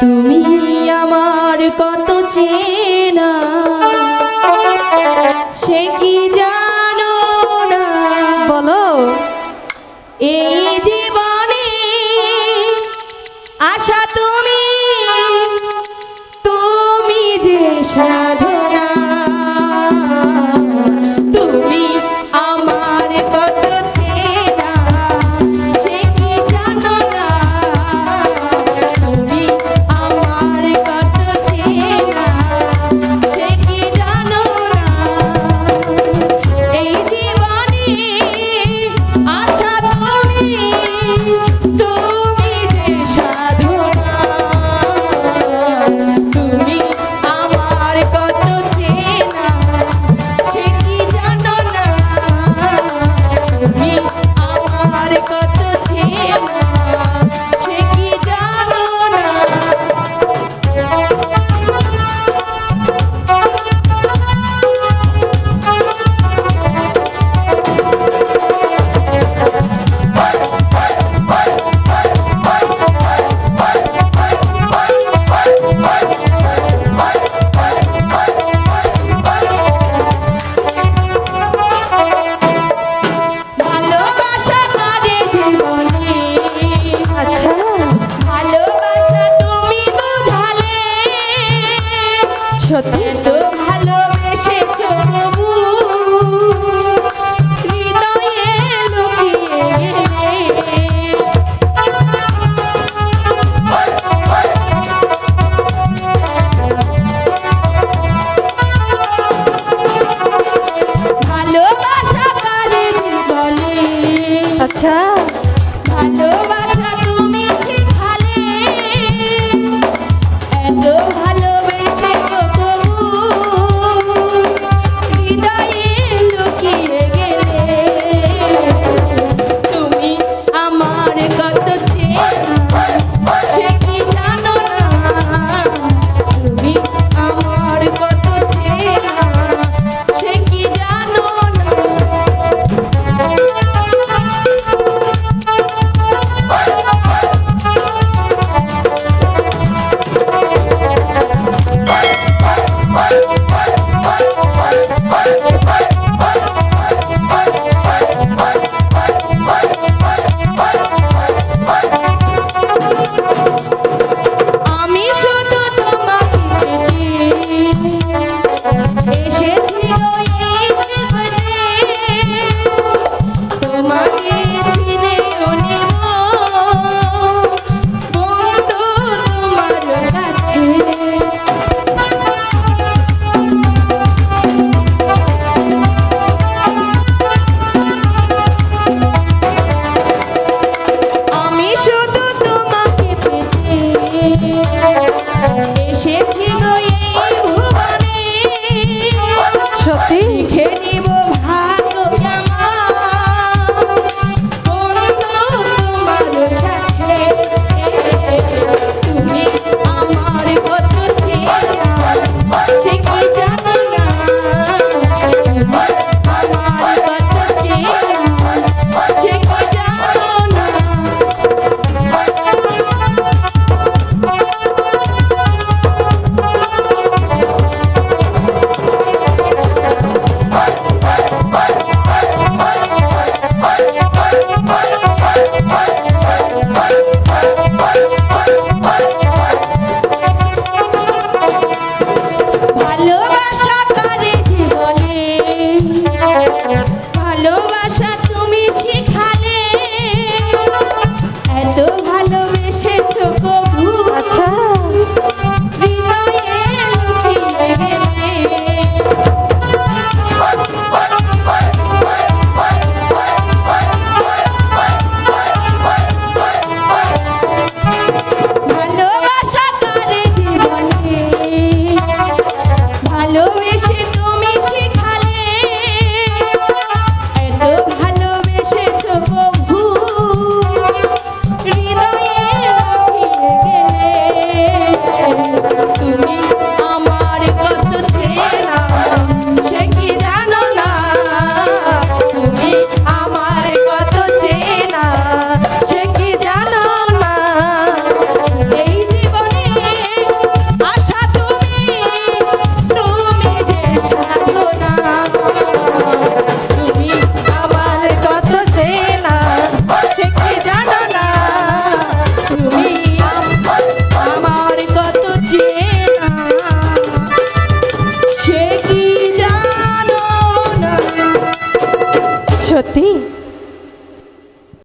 তুমি আমার কত চেয়ে সত্যি তো ভালোবেসেছ তবু। হৃদয়ে লুকিয়ে গেলে। ভালোবাসা কারে বলে আচ্ছা।